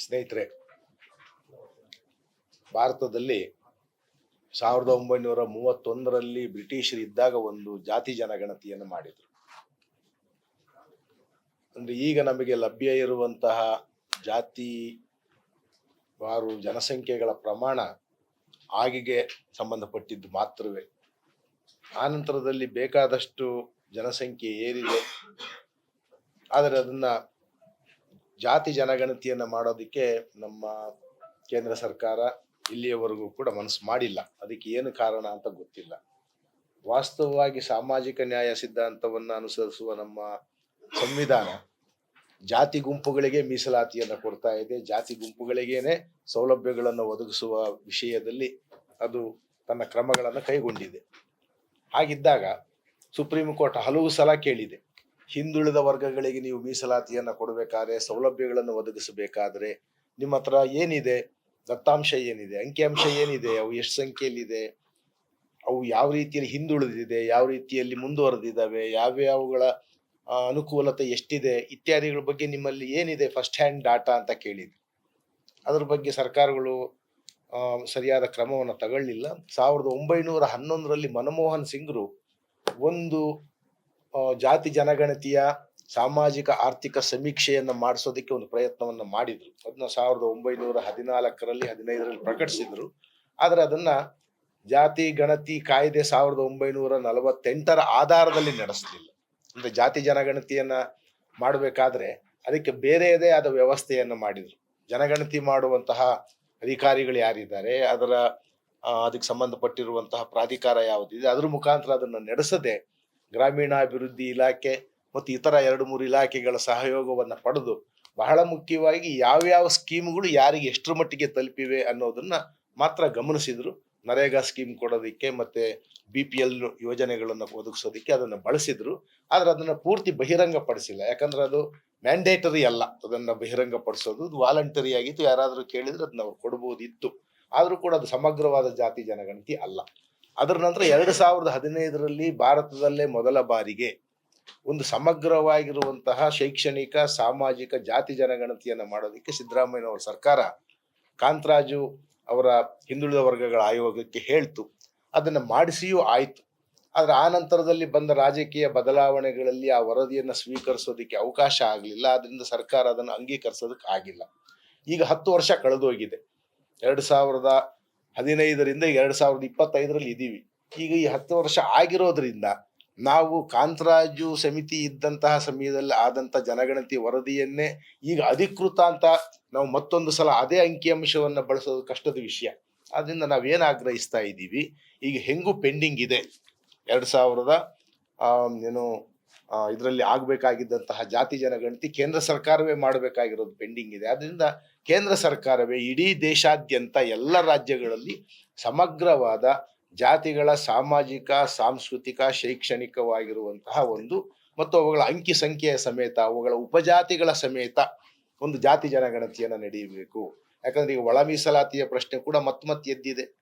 ಸ್ನೇಹಿತರೆ, ಭಾರತದಲ್ಲಿ ಸಾವಿರದ ಒಂಬೈನೂರ ಮೂವತ್ತೊಂದರಲ್ಲಿ ಬ್ರಿಟಿಷರು ಇದ್ದಾಗ ಒಂದು ಜಾತಿ ಜನಗಣತಿಯನ್ನು ಮಾಡಿದರು. ಅಂದರೆ ಈಗ ನಮಗೆ ಲಭ್ಯ ಇರುವಂತಹ ಜಾತಿ ವಾರು ಜನಸಂಖ್ಯೆಗಳ ಪ್ರಮಾಣ ಆಗಿಗೆ ಸಂಬಂಧಪಟ್ಟಿದ್ದು ಮಾತ್ರವೇ. ಆನಂತರದಲ್ಲಿ ಬೇಕಾದಷ್ಟು ಜನಸಂಖ್ಯೆ ಏರಿದೆ. ಆದರೆ ಅದನ್ನ ಜಾತಿ ಜನಗಣತಿಯನ್ನು ಮಾಡೋದಕ್ಕೆ ನಮ್ಮ ಕೇಂದ್ರ ಸರ್ಕಾರ ಇಲ್ಲಿಯವರೆಗೂ ಕೂಡ ಮನಸ್ಸು ಮಾಡಿಲ್ಲ. ಅದಕ್ಕೆ ಏನು ಕಾರಣ ಅಂತ ಗೊತ್ತಿಲ್ಲ. ವಾಸ್ತವವಾಗಿ ಸಾಮಾಜಿಕ ನ್ಯಾಯ ಸಿದ್ಧಾಂತವನ್ನು ಅನುಸರಿಸುವ ನಮ್ಮ ಸಂವಿಧಾನ ಜಾತಿ ಗುಂಪುಗಳಿಗೆ ಮೀಸಲಾತಿಯನ್ನು ಕೊಡ್ತಾ ಇದೆ. ಜಾತಿ ಗುಂಪುಗಳಿಗೇನೆ ಸೌಲಭ್ಯಗಳನ್ನು ಒದಗಿಸುವ ವಿಷಯದಲ್ಲಿ ಅದು ತನ್ನ ಕ್ರಮಗಳನ್ನು ಕೈಗೊಂಡಿದೆ. ಹಾಗಿದ್ದಾಗ ಸುಪ್ರೀಂ ಕೋರ್ಟ್ ಹಲವು ಸಲ ಕೇಳಿದೆ. ಹಿಂದುಳಿದ ವರ್ಗಗಳಿಗೆ ನೀವು ಮೀಸಲಾತಿಯನ್ನು ಕೊಡಬೇಕಾದ್ರೆ, ಸೌಲಭ್ಯಗಳನ್ನು ಒದಗಿಸಬೇಕಾದ್ರೆ ನಿಮ್ಮ ಹತ್ರ ಏನಿದೆ? ದತ್ತಾಂಶ ಏನಿದೆ? ಅಂಕಿಅಂಶ ಏನಿದೆ? ಅವು ಎಷ್ಟು ಸಂಖ್ಯೆಯಲ್ಲಿದೆ? ಅವು ಯಾವ ರೀತಿಯಲ್ಲಿ ಹಿಂದುಳಿದಿದೆ? ಯಾವ ರೀತಿಯಲ್ಲಿ ಮುಂದುವರೆದಿದ್ದಾವೆ? ಯಾವ್ಯಾವುಗಳ ಅನುಕೂಲತೆ ಎಷ್ಟಿದೆ? ಇತ್ಯಾದಿಗಳ ಬಗ್ಗೆ ನಿಮ್ಮಲ್ಲಿ ಏನಿದೆ? ಫಸ್ಟ್ ಹ್ಯಾಂಡ್ ಡಾಟಾ ಅಂತ ಕೇಳಿದ್ವಿ. ಅದ್ರ ಬಗ್ಗೆ ಸರ್ಕಾರಗಳು ಸರಿಯಾದ ಕ್ರಮವನ್ನು ತಗೊಳ್ಳಿಲ್ಲ. ಸಾವಿರದ ಒಂಬೈನೂರ ಹನ್ನೊಂದರಲ್ಲಿ ಮನಮೋಹನ್ ಸಿಂಗ್ರು ಒಂದು ಜಾತಿ ಜನಗಣತಿಯ ಸಾಮಾಜಿಕ ಆರ್ಥಿಕ ಸಮೀಕ್ಷೆಯನ್ನು ಮಾಡಿಸೋದಕ್ಕೆ ಒಂದು ಪ್ರಯತ್ನವನ್ನು ಮಾಡಿದ್ರು. ಅದನ್ನ ಸಾವಿರದ ಒಂಬೈನೂರ ಹದಿನಾಲ್ಕರಲ್ಲಿ, ಹದಿನೈದರಲ್ಲಿ ಪ್ರಕಟಿಸಿದ್ರು. ಆದ್ರೆ ಅದನ್ನ ಜಾತಿ ಗಣತಿ ಕಾಯ್ದೆ ಸಾವಿರದ ಒಂಬೈನೂರ ನಲವತ್ತೆಂಟರ ಆಧಾರದಲ್ಲಿ ನಡೆಸಲಿಲ್ಲ. ಅಂದ್ರೆ ಜಾತಿ ಜನಗಣತಿಯನ್ನ ಮಾಡಬೇಕಾದ್ರೆ ಅದಕ್ಕೆ ಬೇರೆಯದೇ ಆದ ವ್ಯವಸ್ಥೆಯನ್ನು ಮಾಡಿದ್ರು. ಜನಗಣತಿ ಮಾಡುವಂತಹ ಅಧಿಕಾರಿಗಳು ಯಾರಿದ್ದಾರೆ, ಅದರ ಅದಕ್ಕೆ ಸಂಬಂಧಪಟ್ಟಿರುವಂತಹ ಪ್ರಾಧಿಕಾರ ಯಾವುದಿದೆ, ಅದ್ರ ಮುಖಾಂತರ ಅದನ್ನು ನಡೆಸದೆ ಗ್ರಾಮೀಣಾಭಿವೃದ್ಧಿ ಇಲಾಖೆ ಮತ್ತು ಇತರ ಎರಡು ಮೂರು ಇಲಾಖೆಗಳ ಸಹಯೋಗವನ್ನು ಪಡೆದು ಬಹಳ ಮುಖ್ಯವಾಗಿ ಯಾವ್ಯಾವ ಸ್ಕೀಮ್ಗಳು ಯಾರಿಗೆ ಎಷ್ಟರ ಮಟ್ಟಿಗೆ ತಲುಪಿವೆ ಅನ್ನೋದನ್ನು ಮಾತ್ರ ಗಮನಿಸಿದರು. ನರೇಗಾ ಸ್ಕೀಮ್ ಕೊಡೋದಕ್ಕೆ ಮತ್ತು ಬಿ ಪಿ ಎಲ್ ಯೋಜನೆಗಳನ್ನು ಒದಗಿಸೋದಕ್ಕೆ ಅದನ್ನು ಬಳಸಿದ್ರು. ಆದ್ರೆ ಅದನ್ನು ಪೂರ್ತಿ ಬಹಿರಂಗ ಪಡಿಸಿಲ್ಲ ಯಾಕಂದ್ರೆ ಅದು ಮ್ಯಾಂಡೇಟರಿ ಅಲ್ಲ. ಅದನ್ನು ಬಹಿರಂಗ ಪಡಿಸೋದು ಅದು ವಾಲಂಟರಿ ಆಗಿತ್ತು. ಯಾರಾದರೂ ಕೇಳಿದರೆ ಅದನ್ನ ಅವ್ರು ಕೊಡ್ಬೋದಿತ್ತು. ಆದರೂ ಕೂಡ ಅದು ಸಮಗ್ರವಾದ ಜಾತಿ, ಜನಗಣತಿ ಅಲ್ಲ. ಅದರ ನಂತರ ಎರಡು ಸಾವಿರದ ಹದಿನೈದರಲ್ಲಿ ಭಾರತದಲ್ಲೇ ಮೊದಲ ಬಾರಿಗೆ ಒಂದು ಸಮಗ್ರವಾಗಿರುವಂತಹ ಶೈಕ್ಷಣಿಕ, ಸಾಮಾಜಿಕ, ಜಾತಿ ಜನಗಣತಿಯನ್ನು ಮಾಡೋದಕ್ಕೆ ಸಿದ್ದರಾಮಯ್ಯನವರ ಸರ್ಕಾರ ಕಾಂತರಾಜು ಅವರ ಹಿಂದುಳಿದ ವರ್ಗಗಳ ಆಯೋಗಕ್ಕೆ ಹೇಳ್ತು. ಅದನ್ನು ಮಾಡಿಸಿಯೂ ಆಯಿತು. ಆದರೆ ಆ ನಂತರದಲ್ಲಿ ಬಂದ ರಾಜಕೀಯ ಬದಲಾವಣೆಗಳಲ್ಲಿ ಆ ವರದಿಯನ್ನು ಸ್ವೀಕರಿಸೋದಕ್ಕೆ ಅವಕಾಶ ಆಗಲಿಲ್ಲ. ಅದರಿಂದ ಸರ್ಕಾರ ಅದನ್ನು ಅಂಗೀಕರಿಸೋದಕ್ಕೆ ಆಗಿಲ್ಲ. ಈಗ ಹತ್ತು ವರ್ಷ ಕಳೆದೋಗಿದೆ. ಎರಡು ಸಾವಿರದ ಹದಿನೈದರಿಂದ ಎರಡು ಸಾವಿರದ ಇಪ್ಪತ್ತೈದರಲ್ಲಿ ಇದ್ದೀವಿ. ಈಗ ಈ ಹತ್ತು ವರ್ಷ ಆಗಿರೋದ್ರಿಂದ ನಾವು ಕಾಂತರಾಜು ಸಮಿತಿ ಇದ್ದಂತಹ ಸಮಯದಲ್ಲಿ ಆದಂತ ಜನಗಣತಿ ವರದಿಯನ್ನೇ ಈಗ ಅಧಿಕೃತ ಅಂತ ನಾವು ಮತ್ತೊಂದು ಸಲ ಅದೇ ಅಂಕಿಅಂಶವನ್ನು ಬಳಸೋದು ಕಷ್ಟದ ವಿಷಯ. ಆದ್ದರಿಂದ ನಾವೇನು ಆಗ್ರಹಿಸ್ತಾ ಇದ್ದೀವಿ, ಈಗ ಹೆಂಗು ಪೆಂಡಿಂಗ್ ಇದೆ. ಎರಡು ಸಾವಿರದ ಏನು ಇದರಲ್ಲಿ ಆಗಬೇಕಾಗಿದ್ದಂತಹ ಜಾತಿ ಜನಗಣತಿ ಕೇಂದ್ರ ಸರ್ಕಾರವೇ ಮಾಡಬೇಕಾಗಿರೋದು ಪೆಂಡಿಂಗ್ ಇದೆ. ಆದ್ದರಿಂದ ಕೇಂದ್ರ ಸರ್ಕಾರವೇ ಇಡೀ ದೇಶಾದ್ಯಂತ ಎಲ್ಲ ರಾಜ್ಯಗಳಲ್ಲಿ ಸಮಗ್ರವಾದ ಜಾತಿಗಳ ಸಾಮಾಜಿಕ, ಸಾಂಸ್ಕೃತಿಕ, ಶೈಕ್ಷಣಿಕವಾಗಿರುವಂತಹ ಒಂದು ಮತ್ತು ಅವುಗಳ ಅಂಕಿ ಸಂಖ್ಯೆಯ ಸಮೇತ, ಅವುಗಳ ಉಪಜಾತಿಗಳ ಸಮೇತ ಒಂದು ಜಾತಿ ಜನಗಣತಿಯನ್ನು ನಡೆಯಬೇಕು. ಯಾಕಂದ್ರೆ ಈಗ ಒಳ ಮೀಸಲಾತಿಯ ಪ್ರಶ್ನೆ ಕೂಡ ಮತ್ತೆ ಎದ್ದಿದೆ.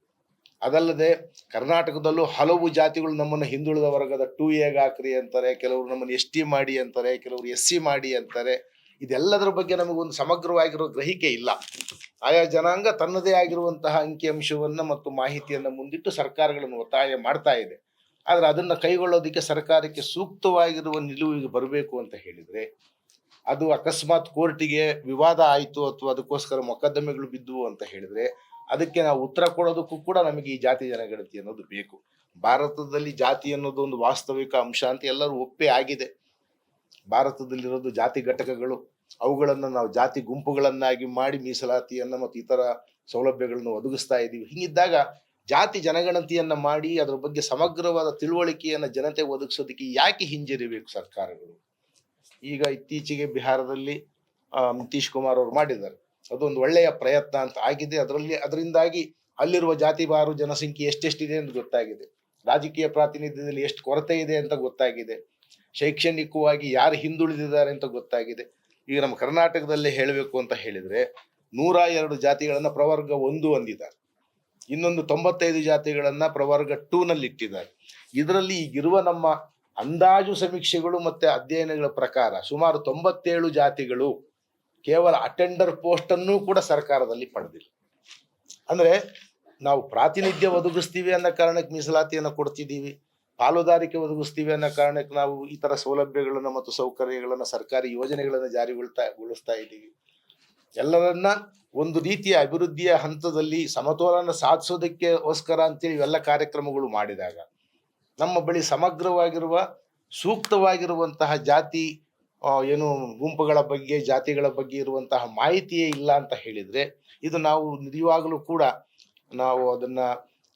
ಅದಲ್ಲದೆ ಕರ್ನಾಟಕದಲ್ಲೂ ಹಲವು ಜಾತಿಗಳು ನಮ್ಮನ್ನು ಹಿಂದುಳಿದ ವರ್ಗದ ಟೂ ಎಗ್ ಹಾಕ್ರಿ ಅಂತಾರೆ, ಕೆಲವರು ನಮ್ಮನ್ನು ಎಸ್ ಟಿ ಮಾಡಿ ಅಂತಾರೆ, ಕೆಲವರು ಎಸ್ ಸಿ ಮಾಡಿ ಅಂತಾರೆ. ಇದೆಲ್ಲದರ ಬಗ್ಗೆ ನಮಗೊಂದು ಸಮಗ್ರವಾಗಿರೋ ಗ್ರಹಿಕೆ ಇಲ್ಲ. ಆಯಾ ಜನಾಂಗ ತನ್ನದೇ ಆಗಿರುವಂತಹ ಅಂಕಿಅಂಶವನ್ನು ಮತ್ತು ಮಾಹಿತಿಯನ್ನು ಮುಂದಿಟ್ಟು ಸರ್ಕಾರಗಳನ್ನು ಒತ್ತಾಯ ಮಾಡ್ತಾ ಇದೆ. ಆದರೆ ಅದನ್ನು ಕೈಗೊಳ್ಳೋದಕ್ಕೆ ಸರ್ಕಾರಕ್ಕೆ ಸೂಕ್ತವಾಗಿರುವ ನಿಲುವಿಗೆ ಬರಬೇಕು ಅಂತ ಹೇಳಿದರೆ, ಅದು ಅಕಸ್ಮಾತ್ ಕೋರ್ಟಿಗೆ ವಿವಾದ ಆಯಿತು ಅಥವಾ ಅದಕ್ಕೋಸ್ಕರ ಮೊಕದ್ದಮೆಗಳು ಬಿದ್ದುವು ಅಂತ ಹೇಳಿದ್ರೆ ಅದಕ್ಕೆ ನಾವು ಉತ್ತರ ಕೊಡೋದಕ್ಕೂ ಕೂಡ ನಮಗೆ ಈ ಜಾತಿ ಜನಗಣತಿ ಅನ್ನೋದು ಬೇಕು. ಭಾರತದಲ್ಲಿ ಜಾತಿ ಅನ್ನೋದು ಒಂದು ವಾಸ್ತವಿಕ ಅಂಶ ಅಂತ ಎಲ್ಲರೂ ಒಪ್ಪೇ ಆಗಿದೆ. ಭಾರತದಲ್ಲಿರೋದು ಜಾತಿ ಘಟಕಗಳು, ಅವುಗಳನ್ನು ನಾವು ಜಾತಿ ಗುಂಪುಗಳನ್ನಾಗಿ ಮಾಡಿ ಮೀಸಲಾತಿಯನ್ನು ಮತ್ತು ಇತರ ಸೌಲಭ್ಯಗಳನ್ನು ಒದಗಿಸ್ತಾ ಇದ್ದೀವಿ. ಹೀಗಿದ್ದಾಗ ಜಾತಿ ಜನಗಣತಿಯನ್ನು ಮಾಡಿ ಅದರ ಬಗ್ಗೆ ಸಮಗ್ರವಾದ ತಿಳುವಳಿಕೆಯನ್ನು ಜನತೆ ಒದಗಿಸೋದಕ್ಕೆ ಯಾಕೆ ಹಿಂಜರಿಬೇಕು ಸರ್ಕಾರಗಳು? ಈಗ ಇತ್ತೀಚೆಗೆ ಬಿಹಾರದಲ್ಲಿ ನಿತೀಶ್ ಕುಮಾರ್ ಅವರು ಮಾಡಿದ್ದಾರೆ. ಅದೊಂದು ಒಳ್ಳೆಯ ಪ್ರಯತ್ನ ಅಂತ ಆಗಿದೆ. ಅದರಲ್ಲಿ, ಅದರಿಂದಾಗಿ ಅಲ್ಲಿರುವ ಜಾತಿ ಬಾರು ಜನಸಂಖ್ಯೆ ಎಷ್ಟೆಷ್ಟಿದೆ ಅಂತ ಗೊತ್ತಾಗಿದೆ. ರಾಜಕೀಯ ಪ್ರಾತಿನಿಧ್ಯದಲ್ಲಿ ಎಷ್ಟು ಕೊರತೆ ಇದೆ ಅಂತ ಗೊತ್ತಾಗಿದೆ. ಶೈಕ್ಷಣಿಕವಾಗಿ ಯಾರು ಹಿಂದುಳಿದಿದ್ದಾರೆ ಅಂತ ಗೊತ್ತಾಗಿದೆ. ಈಗ ನಮ್ಮ ಕರ್ನಾಟಕದಲ್ಲೇ ಹೇಳಬೇಕು ಅಂತ ಹೇಳಿದ್ರೆ ನೂರ ಎರಡು ಜಾತಿಗಳನ್ನು ಪ್ರವರ್ಗ ಒಂದು ಹೊಂದಿದ್ದಾರೆ ಇನ್ನೊಂದು ತೊಂಬತ್ತೈದು ಜಾತಿಗಳನ್ನು ಪ್ರವರ್ಗ ಟೂ ನಲ್ಲಿ ಇಟ್ಟಿದ್ದಾರೆ. ಇದರಲ್ಲಿ ಈಗಿರುವ ನಮ್ಮ ಅಂದಾಜು ಸಮೀಕ್ಷೆಗಳು ಮತ್ತೆ ಅಧ್ಯಯನಗಳ ಪ್ರಕಾರ ಸುಮಾರು ತೊಂಬತ್ತೇಳು ಜಾತಿಗಳು ಕೇವಲ ಅಟೆಂಡರ್ ಪೋಸ್ಟ್ ಅನ್ನು ಕೂಡ ಸರ್ಕಾರದಲ್ಲಿ ಪಡೆದಿಲ್ಲ. ಅಂದ್ರೆ ನಾವು ಪ್ರಾತಿನಿಧ್ಯ ಒದಗಿಸ್ತೀವಿ ಅನ್ನೋ ಕಾರಣಕ್ಕೆ ಮೀಸಲಾತಿಯನ್ನು ಕೊಡ್ತಿದ್ದೀವಿ, ಪಾಲುದಾರಿಕೆ ಒದಗಿಸ್ತೀವಿ ಅನ್ನೋ ಕಾರಣಕ್ಕೆ ನಾವು ಈ ಥರ ಸೌಲಭ್ಯಗಳನ್ನು ಮತ್ತು ಸೌಕರ್ಯಗಳನ್ನು ಸರ್ಕಾರಿ ಯೋಜನೆಗಳನ್ನು ಜಾರಿಗೊಳ್ತಾ, ಗೊಳಿಸ್ತಾ ಇದ್ದೀವಿ. ಎಲ್ಲರನ್ನ ಒಂದು ರೀತಿಯ ಅಭಿವೃದ್ಧಿಯ ಹಂತದಲ್ಲಿ ಸಮತೋಲನ ಸಾಧಿಸೋದಕ್ಕೆ ಗೋಸ್ಕರ ಅಂತೇಳಿ ಇವೆಲ್ಲ ಕಾರ್ಯಕ್ರಮಗಳು ಮಾಡಿದಾಗ, ನಮ್ಮ ಬಳಿ ಸಮಗ್ರವಾಗಿರುವ, ಸೂಕ್ತವಾಗಿರುವಂತಹ ಜಾತಿ ಏನು ಗುಂಪುಗಳ ಬಗ್ಗೆ, ಜಾತಿಗಳ ಬಗ್ಗೆ ಇರುವಂತಹ ಮಾಹಿತಿಯೇ ಇಲ್ಲ ಅಂತ ಹೇಳಿದ್ರೆ, ಇದು ನಾವು ನಿಜವಾಗಲೂ ಕೂಡ ನಾವು ಅದನ್ನ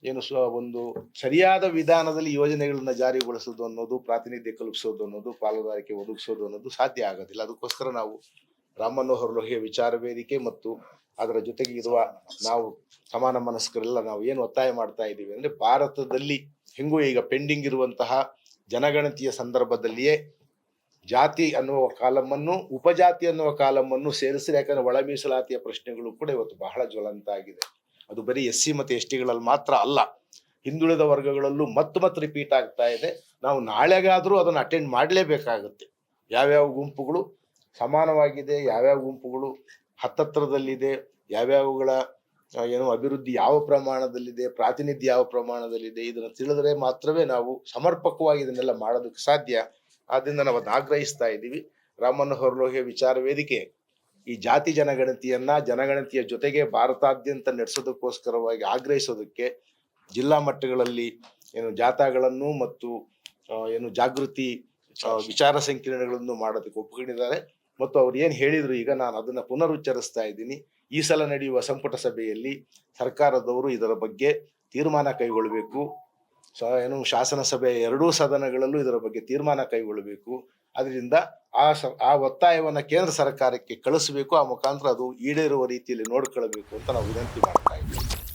ಏನು ಸ, ಒಂದು ಸರಿಯಾದ ವಿಧಾನದಲ್ಲಿ ಯೋಜನೆಗಳನ್ನ ಜಾರಿಗೊಳಿಸೋದು ಅನ್ನೋದು, ಪ್ರಾತಿನಿಧ್ಯ ಕಲ್ಪಿಸೋದು ಅನ್ನೋದು, ಪಾಲುದಾರಿಕೆ ಒದಗಿಸೋದು ಅನ್ನೋದು ಸಾಧ್ಯ ಆಗೋದಿಲ್ಲ. ಅದಕ್ಕೋಸ್ಕರ ನಾವು ರಾಮ್ ಮನೋಹರ್ ಲೋಹಿಯ ವಿಚಾರ ವೇದಿಕೆ ಮತ್ತು ಅದರ ಜೊತೆಗೆ ಇರುವ ನಾವು ಸಮಾನ ಮನಸ್ಕರೆಲ್ಲ ನಾವು ಏನು ಒತ್ತಾಯ ಮಾಡ್ತಾ ಇದ್ದೀವಿ ಅಂದ್ರೆ, ಭಾರತದಲ್ಲಿ ಹೆಂಗೂ ಈಗ ಪೆಂಡಿಂಗ್ ಇರುವಂತಹ ಜನಗಣತಿಯ ಸಂದರ್ಭದಲ್ಲಿಯೇ ಜಾತಿ ಅನ್ನುವ ಕಾಲಮನ್ನು ಉಪಜಾತಿ ಅನ್ನುವ ಕಾಲಮನ್ನು ಸೇರಿಸಿದ್ರೆ ಯಾಕಂದ್ರೆ ಒಳ ಮೀಸಲಾತಿಯ ಪ್ರಶ್ನೆಗಳು ಕೂಡ ಇವತ್ತು ಬಹಳ ಜ್ವಲಂತ ಆಗಿದೆ. ಅದು ಬರೀ ಎಸ್ ಸಿ ಮತ್ತು ಎಸ್ ಟಿಗಳಲ್ಲಿ ಮಾತ್ರ ಅಲ್ಲ. ಹಿಂದುಳಿದ ವರ್ಗಗಳಲ್ಲೂ ಮತ್ತೆ ಮತ್ತೆ ರಿಪೀಟ್ ಆಗ್ತಾ ಇದೆ. ನಾವು ನಾಳೆಗಾದರೂ ಅದನ್ನು ಅಟೆಂಡ್ ಮಾಡಲೇಬೇಕಾಗುತ್ತೆ. ಯಾವ್ಯಾವ ಗುಂಪುಗಳು ಸಮಾನವಾಗಿದೆ, ಯಾವ್ಯಾವ ಗುಂಪುಗಳು ಹತ್ತತ್ರದಲ್ಲಿದೆ, ಯಾವ್ಯಾವಗಳ ಏನು ಅಭಿವೃದ್ಧಿ ಯಾವ ಪ್ರಮಾಣದಲ್ಲಿದೆ, ಪ್ರಾತಿನಿಧ್ಯ ಯಾವ ಪ್ರಮಾಣದಲ್ಲಿದೆ, ಇದನ್ನು ತಿಳಿದರೆ ಮಾತ್ರವೇ ನಾವು ಸಮರ್ಪಕವಾಗಿ ಇದನ್ನೆಲ್ಲ ಮಾಡೋದಕ್ಕೆ ಸಾಧ್ಯ. ಆದ್ದರಿಂದ ನಾವು ಆಗ್ರಹಿಸ್ತಾ ಇದ್ದೀವಿ. ರಾಮನ್ ಲೋಹಿಯ ವಿಚಾರ ವೇದಿಕೆ. ಈ ಜಾತಿ ಜನಗಣತಿಯನ್ನ ಜನಗಣತಿಯ ಜೊತೆಗೆ ಭಾರತಾದ್ಯಂತ ನಡೆಸೋದಕ್ಕೋಸ್ಕರವಾಗಿ ಆಗ್ರಹಿಸೋದಕ್ಕೆ ಜಿಲ್ಲಾ ಮಟ್ಟಗಳಲ್ಲಿ ಏನು ಜಾಥಾಗಳನ್ನು ಮತ್ತು ಏನು ಜಾಗೃತಿ ವಿಚಾರ ಸಂಕಿರಣಗಳನ್ನು ಮಾಡೋದಕ್ಕೆ ಒಪ್ಪಿಕೊಂಡಿದ್ದಾರೆ. ಮತ್ತು ಅವ್ರು ಏನು ಹೇಳಿದ್ರು ಈಗ ನಾನು ಅದನ್ನ ಪುನರುಚ್ಚರಿಸ್ತಾ ಇದ್ದೀನಿ. ಈ ಸಲ ನಡೆಯುವ ಸಂಪುಟ ಸಭೆಯಲ್ಲಿ ಸರ್ಕಾರದವರು ಇದರ ಬಗ್ಗೆ ತೀರ್ಮಾನ ಕೈಗೊಳ್ಳಬೇಕು. ಸ ಏನು ಶಾಸನಸಭೆಯ ಎರಡೂ ಸದನಗಳಲ್ಲೂ ಇದರ ಬಗ್ಗೆ ತೀರ್ಮಾನ ಕೈಗೊಳ್ಳಬೇಕು. ಅದರಿಂದ ಆ ಸ, ಆ ಒತ್ತಾಯವನ್ನು ಕೇಂದ್ರ ಸರ್ಕಾರಕ್ಕೆ ಕಳಿಸಬೇಕು. ಆ ಮುಖಾಂತರ ಅದು ಈಡೇರುವ ರೀತಿಯಲ್ಲಿ ನೋಡಿಕೊಳ್ಳಬೇಕು ಅಂತ ನಾವು ವಿನಂತಿ ಮಾಡ್ತಾ ಇದ್ದೀವಿ.